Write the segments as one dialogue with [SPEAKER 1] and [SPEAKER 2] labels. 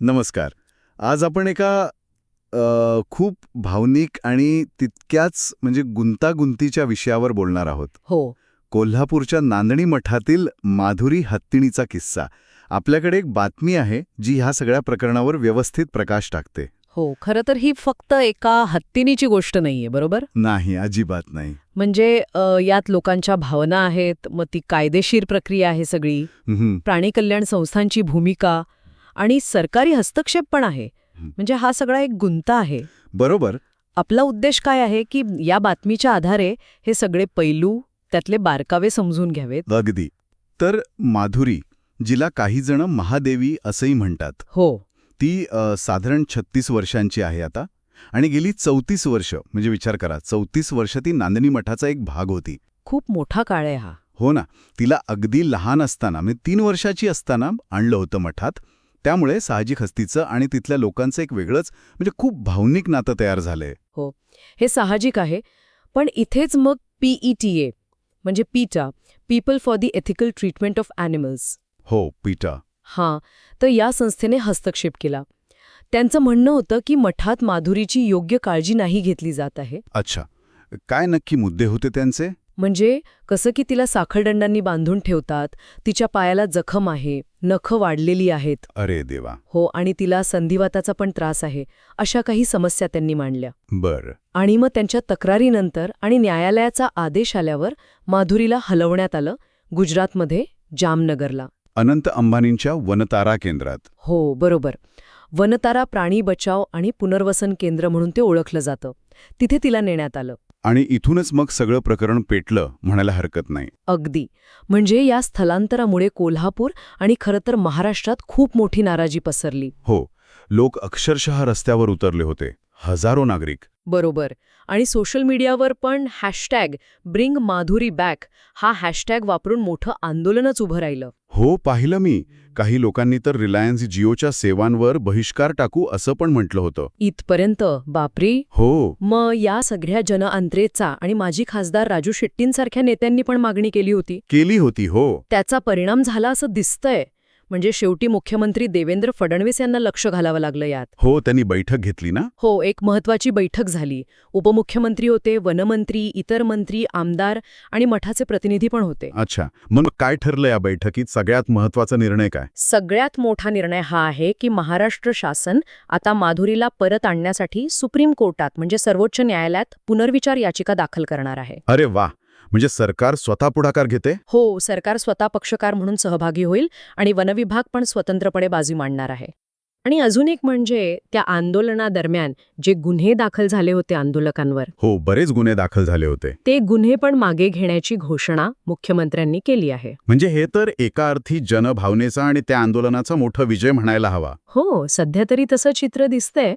[SPEAKER 1] नमस्कार. आज आपण एका अ, खूप भावनिक आणि तितक्याच म्हणजे गुंतागुंतीच्या विषयावर बोलणार आहोत.
[SPEAKER 2] हो.
[SPEAKER 1] कोल्हापूरच्या नांदणी मठातील माधुरी हत्तीणीचा किस्सा. आपल्याकडे एक बातमी आहे जी ह्या सगळ्या प्रकरणावर व्यवस्थित प्रकाश टाकते.
[SPEAKER 2] हो खरं तर ही फक्त एका हत्तीनीची गोष्ट नाहीये बरोबर?
[SPEAKER 1] नाही अजिबात नाही.
[SPEAKER 2] म्हणजे अ, यात लोकांच्या भावना आहेत मग ती कायदेशीर प्रक्रिया आहे सगळी.
[SPEAKER 1] हम्म,
[SPEAKER 2] प्राणी कल्याण संस्थांची भूमिका आणि सरकारी हस्तक्षेप पण आहे. म्हणजे हा सगळा एक गुंता आहे.
[SPEAKER 1] बरोबर.
[SPEAKER 2] आपला उद्देश काय आहे की या बातमीच्या आधारे हे सगळे पैलू त्यातले बारकावे समजून घ्यावेत?
[SPEAKER 1] अगदी. तर माधुरी जिला काही जण महादेवी असंही म्हणतात.
[SPEAKER 2] हो.
[SPEAKER 1] ती साधारण छत्तीस वर्षांची आहे आता आणि गेली चौतीस वर्ष म्हणजे विचार करा चौतीस वर्ष ती नांदणी मठाचा एक भाग होती.
[SPEAKER 2] खूप मोठा काळ आहे हा.
[SPEAKER 1] हो ना. तिला अगदी लहान असताना म्हणजे तीन वर्षाची असताना आणलं होतं मठात. त्यामुळे साहजिक हस्तीचं आणि तिथल्या लोकांचं एक वेगळंच म्हणजे खूप भावनिक नातं तयार झालंय.
[SPEAKER 2] हे. साहजिक आहे. पण इथेच मग पीईटीए म्हणजे PETA people for the ethical treatment of animals
[SPEAKER 1] हो पीटा
[SPEAKER 2] हां. तर या संस्थेने हस्तक्षेप केला. त्यांचं म्हणणं होतं की मठात माधुरीची योग्य काळजी नाही घेतली जात आहे.
[SPEAKER 1] अच्छा. काय नक्की मुद्दे होते त्यांचे?
[SPEAKER 2] म्हणजे कसं की तिला साखळदंडांनी बांधून ठेवतात तिच्या पायाला जखम आहे नखं वाढलेली आहेत.
[SPEAKER 1] अरे देवा.
[SPEAKER 2] हो आणि तिला संधिवाताचा पण त्रास आहे अशा काही समस्या त्यांनी मांडल्या.
[SPEAKER 1] बर.
[SPEAKER 2] आणि मग त्यांच्या तक्रारीनंतर आणि न्यायालयाचा आदेश आल्यावर माधुरीला हलवण्यात आलं गुजरातमध्ये जामनगरला.
[SPEAKER 1] अनंत अंबानींच्या वनतारा केंद्रात.
[SPEAKER 2] हो बरोबर. वनतारा प्राणी बचाव आणि पुनर्वसन केंद्र म्हणून ते ओळखलं जातं. तिथे तिला नेण्यात आलं.
[SPEAKER 1] आणि इथूनच मग सगळं प्रकरण पेटलं म्हणायला हरकत नाही.
[SPEAKER 2] अगदी. म्हणजे या स्थलांतरामुळे कोल्हापूर आणि खरं तर महाराष्ट्रात खूप मोठी नाराजी पसरली.
[SPEAKER 1] हो. लोक अक्षरशः रस्त्यावर उतरले होते. हजारो नागरिक.
[SPEAKER 2] बरोबर. आणि सोशल मीडियावर पण हॅशटॅग ब्रिंग माधुरी बॅक हा हॅशटॅग वापरून मोठं आंदोलनच उभं राहिलं.
[SPEAKER 1] हो पाहिलं मी. काही लोकांनी तर रिलायन्स जिओच्या सेवांवर बहिष्कार टाकू असं पण म्हटलं होतं.
[SPEAKER 2] इथपर्यंत बापरी.
[SPEAKER 1] हो.
[SPEAKER 2] मग या सगळ्या जनअंत्रेचा आणि माजी खासदार राजू शेट्टींसारख्या नेत्यांनी पण मागणी केली होती?
[SPEAKER 1] केली होती हो.
[SPEAKER 2] त्याचा परिणाम झाला असं दिसतंय. म्हणजे शेवटी मुख्यमंत्री देवेंद्र फडणवीस यांना लक्ष घालावं लागलं यात.
[SPEAKER 1] हो त्यांनी बैठक घेतली ना?
[SPEAKER 2] हो एक महत्वाची बैठक झाली. उपमुख्यमंत्री होते वनमंत्री इतर मंत्री आमदार आणि मठाचे प्रतिनिधी पण होते.
[SPEAKER 1] अच्छा. मग काय ठरलं या बैठकीत? सगळ्यात महत्त्वाचा निर्णय काय?
[SPEAKER 2] सगळ्यात मोठा निर्णय हा आहे की महाराष्ट्र शासन आता माधुरीला परत आणण्यासाठी सुप्रीम कोर्टात म्हणजे सर्वोच्च न्यायालयात पुनर्विचार याचिका दाखल करणार आहे.
[SPEAKER 1] अरे वा म्हणजे सरकार स्वतः पुढाकार घेते?
[SPEAKER 2] हो सरकार स्वतः पक्षकार म्हणून सहभागी होईल आणि वनविभाग पण स्वतंत्रपणे बाजू मांडणार आहे. आणि अजून एक म्हणजे त्या आंदोलनादरम्यान जे गुन्हे दाखल झाले होते आंदोलकांवर.
[SPEAKER 1] हो बरेच गुन्हे दाखल झाले होते.
[SPEAKER 2] ते गुन्हे पण मागे घेण्याची घोषणा मुख्यमंत्र्यांनी केली आहे.
[SPEAKER 1] म्हणजे हे तर एका अर्थी जनभावनेचा आणि त्या आंदोलनाचा मोठा विजय म्हणायला हवा.
[SPEAKER 2] हो सध्या तरी तसं चित्र दिसतंय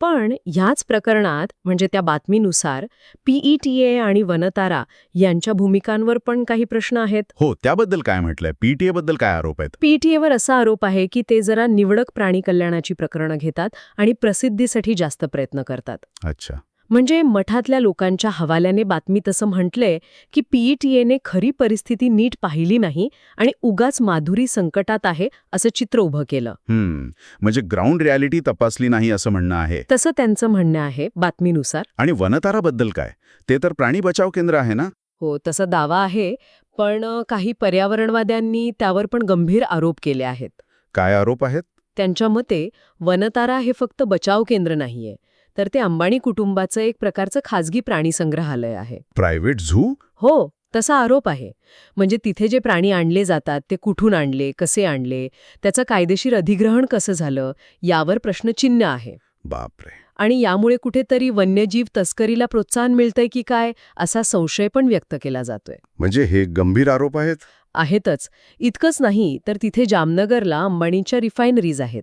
[SPEAKER 2] पण ह्याच प्रकरणात म्हणजे त्या बातमीनुसार पीईटीए आणि वनतारा यांच्या भूमिकांवर पण काही प्रश्न आहेत?
[SPEAKER 1] हो त्याबद्दल काय म्हटलंय? पीटीए बद्दल काय आरोप आहेत?
[SPEAKER 2] पीईटीएवर असा आरोप आहे की ते जरा निवडक प्राणी कल्याणाची प्रकरणं घेतात आणि प्रसिद्धीसाठी जास्त प्रयत्न करतात.
[SPEAKER 1] अच्छा.
[SPEAKER 2] म्हणजे मठातल्या लोकांच्या हवाल्याने बातमी तसं म्हटलंय की पीईटीएने खरी परिस्थिती नीट पाहिली नाही आणि उगाच माधुरी संकटात आहे असं चित्र उभं केलं.
[SPEAKER 1] हम्म. म्हणजे ग्राउंड रियालिटी तपासली नाही असं म्हणणं आहे.
[SPEAKER 2] तसं त्यांचं म्हणणं आहे बातमीनुसार.
[SPEAKER 1] आणि वनताराबद्दल काय? ते तर प्राणी बचाव केंद्र आहे ना?
[SPEAKER 2] हो तसा दावा आहे पण काही पर्यावरणवाद्यांनी त्यावर पण गंभीर आरोप केले आहेत.
[SPEAKER 1] काय आरोप आहेत?
[SPEAKER 2] त्यांच्या मते वनतारा हे फक्त बचाव केंद्र नाहीये तर ते अंबानी कुटुंबाचं एक प्रकारचं खाजगी प्राणी संग्रहालय आहे.
[SPEAKER 1] Private zoo?
[SPEAKER 2] हो तसा आरोप आहे. म्हणजे तिथे जे प्राणी आणले जातात ते कुठून आणले कसे आणले त्याचं कायदेशीर अधिग्रहण कसं झालं यावर प्रश्नचिन्ह आहे.
[SPEAKER 1] बापरे.
[SPEAKER 2] आणि यामुळे कुठेतरी वन्यजीव तस्करीला प्रोत्साहन मिळतंय की काय असा संशय पण व्यक्त केला जातोय.
[SPEAKER 1] म्हणजे हे गंभीर आरोप आहेत?
[SPEAKER 2] आहेतच. इतकंच नाही तर तिथे जामनगरला अंबानीच्या रिफायनरीज आहेत.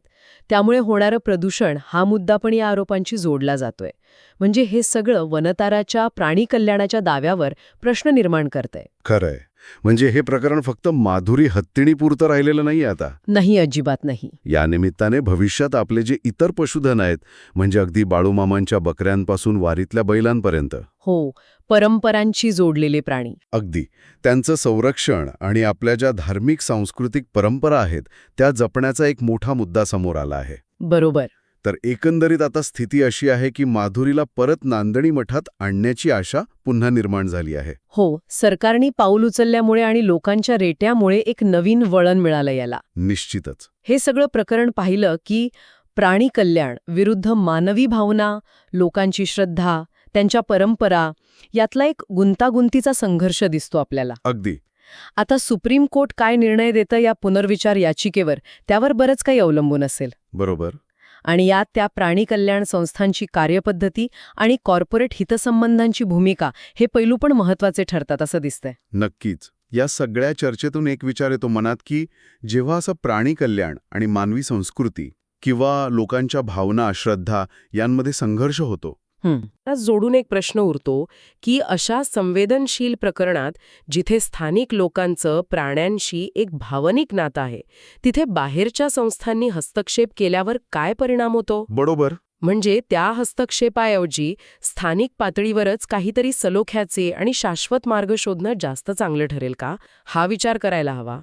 [SPEAKER 2] त्यामुळे होणारं प्रदूषण हा मुद्दा पण या आरोपांशी जोडला जातोय. म्हणजे हे सगळं वनताराच्या प्राणी कल्याणाच्या दाव्यावर प्रश्न निर्माण करतंय.
[SPEAKER 1] खरंय. म्हणजे हे प्रकरण फक्त माधुरी हत्तीणीपुरतं राहिलेलं नाही आता.
[SPEAKER 2] नाही अजिबात नाही.
[SPEAKER 1] या निमित्ताने भविष्यात आपले जे इतर पशुधन आहेत म्हणजे अगदी बाळूमामांच्या बकऱ्यांपासून वारीतल्या बैलांपर्यंत.
[SPEAKER 2] हो परंपरांशी जोडलेले प्राणी.
[SPEAKER 1] अगदी. त्यांचं संरक्षण आणि आपल्या ज्या धार्मिक सांस्कृतिक परंपरा आहेत त्या जपण्याचा एक मोठा मुद्दा समोर आला आहे.
[SPEAKER 2] बरोबर.
[SPEAKER 1] तर एकंदरीत आता स्थिती अशी आहे की माधुरीला परत नांदणी मठात आणण्याची आशा पुन्हा निर्माण झाली आहे.
[SPEAKER 2] हो सरकारने पाऊल उचलल्यामुळे आणि लोकांच्या रेट्यामुळे एक नवीन वळण मिळालं याला.
[SPEAKER 1] निश्चितच.
[SPEAKER 2] हे सगळं प्रकरण पाहिलं की प्राणी कल्याण विरुद्ध मानवी भावना लोकांची श्रद्धा त्यांच्या परंपरा यातला एक गुंतागुंतीचा संघर्ष दिसतो आपल्याला.
[SPEAKER 1] अगदी.
[SPEAKER 2] आता सुप्रीम कोर्ट काय निर्णय देतं या पुनर्विचार याचिकेवर त्यावर बरंच काही अवलंबून असेल.
[SPEAKER 1] बरोबर.
[SPEAKER 2] आणि यात त्या प्राणी कल्याण संस्थांची कार्यपद्धती आणि कॉर्पोरेट हितसंबंधांची भूमिका हे पैलू पण महत्त्वाचे ठरतात असं दिसतंय.
[SPEAKER 1] नक्कीच. या सगळ्या चर्चेतून एक विचार येतो मनात की जेव्हा असं प्राणी कल्याण आणि मानवी संस्कृती किंवा लोकांच्या भावना श्रद्धा यांमध्ये संघर्ष होतो
[SPEAKER 3] जोडून एक प्रश्न उरतो की अशा संवेदनशील प्रकरणात जिथे स्थानिक लोकांचं प्राण्यांशी एक भावनिक नातं आहे तिथे बाहेरच्या संस्थांनी हस्तक्षेप केल्यावर काय परिणाम होतो?
[SPEAKER 1] बरोबर.
[SPEAKER 3] म्हणजे त्या हस्तक्षेपाऐवजी स्थानिक पातळीवरच काहीतरी सलोख्याचे आणि शाश्वत मार्ग शोधणं जास्त चांगलं ठरेल का? हा विचार करायला हवा.